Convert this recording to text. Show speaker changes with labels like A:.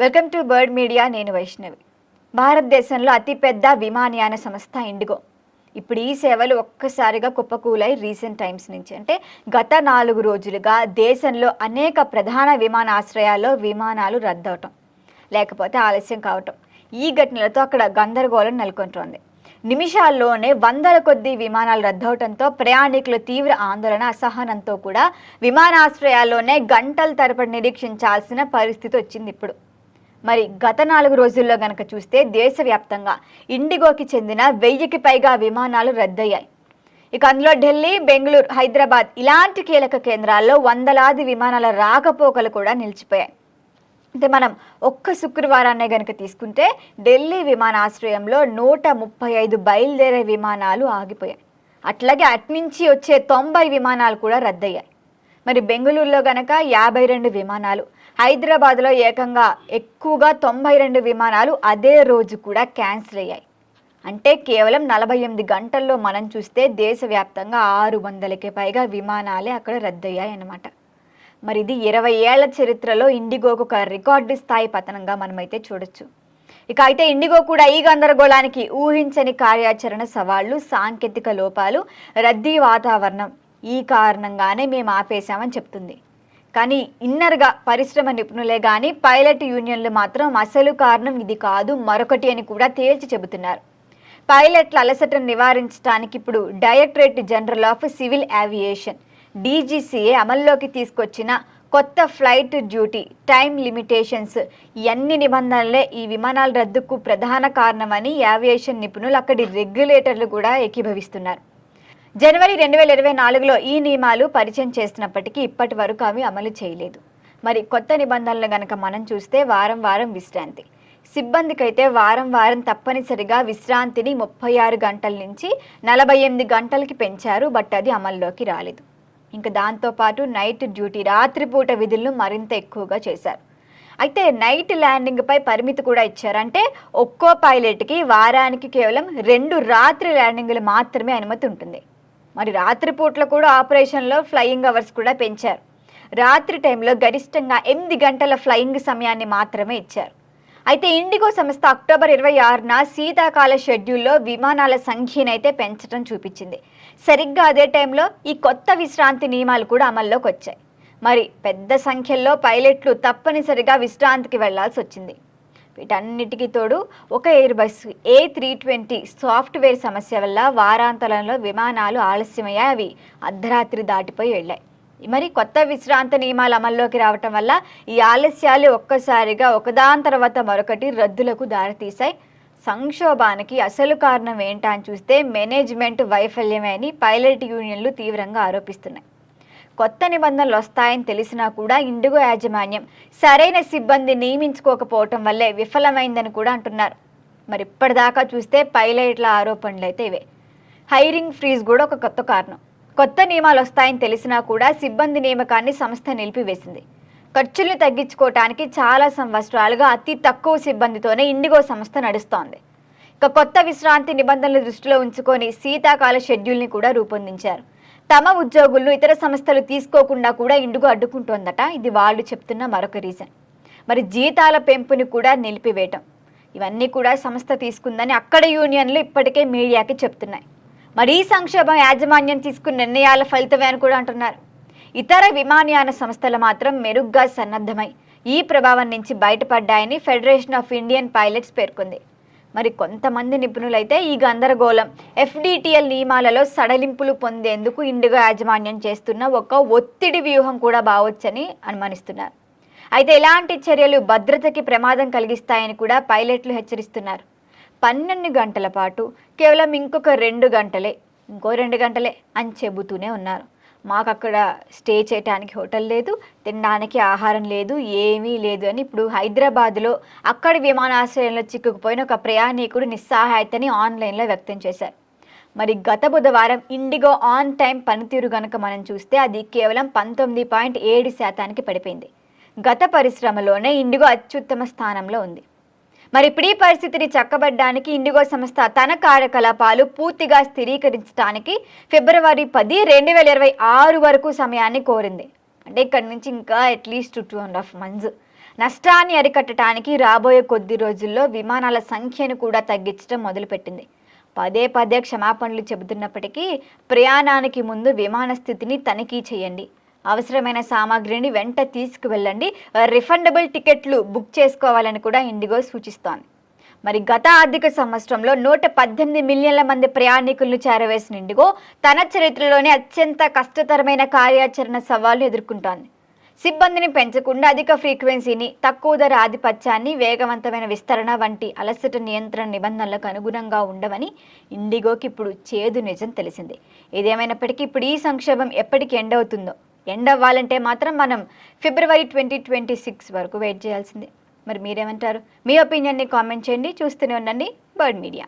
A: Welcome to bird media నేను వైష్ణవి. భారతదేశంలో అతిపెద్ద విమానయాన సంస్థ ఇండిగో. ఇప్పుడు ఈ సేవలు ఒక్కసారిగా కుప్పకూలై రీసెంట్ టైమ్స్ నుంచి. అంటే గత నాలుగు రోజులుగా దేశంలో అనేక ప్రధాన విమానాశ్రయాల్లో విమానాలు రద్దవటం లేకపోతే ఆలస్యం కావటం ఈ ఘటనలతో అక్కడ గందరగోళం నెలకొంటోంది. నిమిషాల్లోనే వందల కొద్ది విమానాలు రద్దవటంతో ప్రయాణికులు తీవ్ర ఆందోళన అసహనంతో కూడా విమానాశ్రయాల్లోనే గంటల తరబడి నిరీక్షించాల్సిన పరిస్థితి వచ్చింది ఇప్పుడు. మరి గత నాలుగు రోజుల్లో గనక చూస్తే దేశవ్యాప్తంగా ఇండిగోకి చెందిన వెయ్యికి పైగా విమానాలు రద్దయ్యాయి. ఇక అందులో ఢిల్లీ బెంగళూరు హైదరాబాద్ ఇలాంటి కీలక కేంద్రాల్లో వందలాది విమానాల రాకపోకలు కూడా నిలిచిపోయాయి. అంటే మనం ఒక్క శుక్రవారాన్నే గనక తీసుకుంటే ఢిల్లీ విమానాశ్రయంలో నూట ముప్పై ఐదు బయలుదేరే విమానాలు ఆగిపోయాయి. అట్లాగే అట్నుంచి వచ్చే తొంభై విమానాలు కూడా రద్దయ్యాయి. మరి బెంగళూరులో గనక యాభై రెండు విమానాలు హైదరాబాద్లో ఏకంగా ఎక్కువగా తొంభై రెండు విమానాలు అదే రోజు కూడా క్యాన్సిల్ అయ్యాయి. అంటే కేవలం నలభై ఎనిమిది గంటల్లో మనం చూస్తే దేశవ్యాప్తంగా ఆరు వందలకి పైగా విమానాలే అక్కడ రద్దయ్యాయి అన్నమాట మరి ఇది ఇరవై ఏళ్ళ చరిత్రలో ఇండిగోకు ఒక రికార్డు స్థాయి పతనంగా మనమైతే చూడొచ్చు. ఇక అయితే ఇండిగో కూడా ఈ గందరగోళానికి ఊహించని కార్యాచరణ సవాళ్ళు సాంకేతిక లోపాలు రద్దీ వాతావరణం ఈ కారణంగానే మేము ఆపేశామని చెప్తుంది. కానీ ఇన్నర్గా పరిశ్రమ నిపుణులే కానీ పైలట్ యూనియన్లు మాత్రం అసలు కారణం ఇది కాదు మరొకటి అని కూడా తేల్చి చెబుతున్నారు. పైలట్ల అలసటను నివారించడానికి ఇప్పుడు directorate general of civil aviation DGCA అమల్లోకి తీసుకొచ్చిన కొత్త ఫ్లైట్ డ్యూటీ టైం లిమిటేషన్స్ ఇవన్నీ నిబంధనలే ఈ విమానాల రద్దుకు ప్రధాన కారణమని ఏవియేషన్ నిపుణులు అక్కడి రెగ్యులేటర్లు కూడా ఏకీభవిస్తున్నారు. జనవరి రెండు వేల ఇరవై నాలుగులో ఈ నియమాలు పరిచయం చేస్తున్నప్పటికీ ఇప్పటి వరకు అవి అమలు చేయలేదు. మరి కొత్త నిబంధనలు గనక మనం చూస్తే వారం వారం విశ్రాంతి. సిబ్బందికైతే వారం వారం తప్పనిసరిగా విశ్రాంతిని ముప్పై ఆరు గంటల నుంచి నలభై ఎనిమిది గంటలకి పెంచారు బట్ అది అమల్లోకి రాలేదు. ఇంకా దాంతోపాటు నైట్ డ్యూటీ రాత్రిపూట విధులను మరింత ఎక్కువగా చేశారు. అయితే నైట్ ల్యాండింగ్పై పరిమితి కూడా ఇచ్చారంటే ఒక్కో పైలట్కి వారానికి కేవలం రెండు రాత్రి ల్యాండింగ్లు మాత్రమే అనుమతి ఉంటుంది. మరి రాత్రిపూట్ల కూడా ఆపరేషన్లో ఫ్లయింగ్ అవర్స్ కూడా పెంచారు. రాత్రి టైంలో గరిష్టంగా ఎనిమిది గంటల ఫ్లయింగ్ సమయాన్ని మాత్రమే ఇచ్చారు. అయితే ఇండిగో సంస్థ అక్టోబర్ ఇరవై ఆరున శీతాకాల షెడ్యూల్లో విమానాల సంఖ్యనైతే పెంచడం చూపించింది. సరిగ్గా అదే టైంలో ఈ కొత్త విశ్రాంతి నియమాలు కూడా అమల్లోకి వచ్చాయి. మరి పెద్ద సంఖ్యలో పైలట్లు తప్పనిసరిగా విశ్రాంతికి వెళ్ళాల్సి వచ్చింది. వీటన్నిటికీ తోడు ఒక Airbus A three twenty software సమస్య వల్ల వారాంతరంలో విమానాలు ఆలస్యమయ్యాయి. అవి అర్ధరాత్రి దాటిపోయి వెళ్ళాయి. మరి కొత్త విశ్రాంత నియమాలు అమల్లోకి రావటం వల్ల ఈ ఆలస్యాలు ఒక్కసారిగా ఒకదాని తర్వాత మరొకటి రద్దులకు దారితీశాయి. సంక్షోభానికి అసలు కారణం ఏంటా అని చూస్తే మేనేజ్మెంట్ వైఫల్యమే అని పైలట్ యూనియన్లు తీవ్రంగా ఆరోపిస్తున్నాయి. కొత్త నిబంధనలు వస్తాయని తెలిసినా కూడా ఇండిగో యాజమాన్యం సరైన సిబ్బంది నియమించుకోకపోవటం వల్లే విఫలమైందని కూడా అంటున్నారు. మరి ఇప్పటిదాకా చూస్తే పైలట్ల ఆరోపణలు అయితే ఇవే. హైరింగ్ ఫ్రీజ్ కూడా ఒక కొత్త కారణం. కొత్త నియమాలు వస్తాయని తెలిసినా కూడా సిబ్బంది నియామకాన్ని సంస్థ నిలిపివేసింది. ఖర్చుల్ని తగ్గించుకోవటానికి చాలా సంవత్సరాలుగా అతి తక్కువ సిబ్బందితోనే ఇండిగో సంస్థ నడుస్తోంది. ఇక కొత్త విశ్రాంతి నిబంధనలు దృష్టిలో ఉంచుకొని శీతాకాల షెడ్యూల్ని కూడా రూపొందించారు. తమ ఉద్యోగులను ఇతర సంస్థలు తీసుకోకుండా కూడా ఇండుగు అడ్డుకుంటోందట. ఇది వాళ్ళు చెప్తున్న మరొక రీజన్. మరి జీతాల పెంపుని కూడా నిలిపివేయటం. ఇవన్నీ కూడా సంస్థ తీసుకుందని అక్కడ యూనియన్లు ఇప్పటికే మీడియాకి చెప్తున్నాయి. మరి ఈ సంక్షోభం యాజమాన్యం తీసుకున్న నిర్ణయాల ఫలితమే అని కూడా అంటున్నారు. ఇతర విమానయాన సంస్థలు మాత్రం మెరుగ్గా సన్నద్ధమై ఈ ప్రభావం నుంచి బయటపడ్డాయని ఫెడరేషన్ ఆఫ్ ఇండియన్ పైలట్స్ పేర్కొంది. మరి కొంతమంది నిపుణులైతే ఈ గందరగోళం. ఎఫ్డిటిఎల్ నియమాలలో సడలింపులు పొందేందుకు ఇండిగో యాజమాన్యం చేస్తున్న ఒక ఒత్తిడి వ్యూహం కూడా బావొచ్చని అనుమానిస్తున్నారు. అయితే ఎలాంటి చర్యలు భద్రతకి ప్రమాదం కలిగిస్తాయని కూడా పైలట్లు హెచ్చరిస్తున్నారు. పన్నెండు గంటల పాటు కేవలం ఇంకొక రెండు గంటలే ఇంకో రెండు గంటలే అని చెబుతూనే ఉన్నారు. మాకు అక్కడ స్టే చేయడానికి హోటల్ లేదు తినడానికి ఆహారం లేదు ఏమీ లేదు అని ఇప్పుడు హైదరాబాద్లో అక్కడి విమానాశ్రయంలో చిక్కుకుపోయిన ఒక ప్రయాణికుడు నిస్సహాయతని ఆన్లైన్లో వ్యక్తం చేశారు. మరి గత బుధవారం ఇండిగో ఆన్ టైం పనితీరు గనుక మనం చూస్తే అది కేవలం పంతొమ్మిది పాయింట్ ఏడు శాతానికి పడిపోయింది. గత పరిశ్రమలోనే ఇండిగో అత్యుత్తమ స్థానంలో ఉంది. మరి ఇప్పుడు ఈ పరిస్థితిని చక్కబడ్డానికి ఇండిగో సంస్థ తన కార్యకలాపాలు పూర్తిగా స్థిరీకరించడానికి ఫిబ్రవరి పది రెండు వేల ఇరవై ఆరు వరకు సమయాన్ని కోరింది. అంటే ఇక్కడి నుంచి ఇంకా at least two and half months నష్టాన్ని అరికట్టడానికి రాబోయే కొద్ది రోజుల్లో విమానాల సంఖ్యను కూడా తగ్గించడం మొదలుపెట్టింది. పదే పదే క్షమాపణలు చెబుతున్నప్పటికీ ప్రయాణానికి ముందు విమాన స్థితిని తనిఖీ చేయండి. అవసరమైన సామాగ్రిని వెంట తీసుకువెళ్ళండి. రిఫండబుల్ టికెట్లు బుక్ చేసుకోవాలని కూడా ఇండిగో సూచిస్తోంది. మరి గత ఆర్థిక సంవత్సరంలో నూట పద్దెనిమిది మిలియన్ల మంది ప్రయాణికులను చేరవేసిన ఇండిగో తన చరిత్రలోనే అత్యంత కష్టతరమైన కార్యాచరణ సవాళ్ళు ఎదుర్కొంటోంది. సిబ్బందిని పెంచకుండా అధిక ఫ్రీక్వెన్సీని తక్కువ ధర ఆధిపత్యాన్ని వేగవంతమైన విస్తరణ వంటి అలసట నియంత్రణ నిబంధనలకు అనుగుణంగా ఉండవని ఇండిగోకి ఇప్పుడు చేదు నిజం తెలిసింది. ఏదేమైనప్పటికీ ఇప్పుడు ఈ సంక్షోభం ఎప్పటికి ఎండ్ అవుతుందో ఎండ్ అవ్వాలంటే మాత్రం మనం ఫిబ్రవరి ట్వంటీ ట్వంటీ సిక్స్ వరకు వెయిట్ చేయాల్సిందే. మరి మీరేమంటారు? మీ ఒపీనియన్ని కామెంట్ చేయండి. చూస్తూనే ఉండండి. Bird media.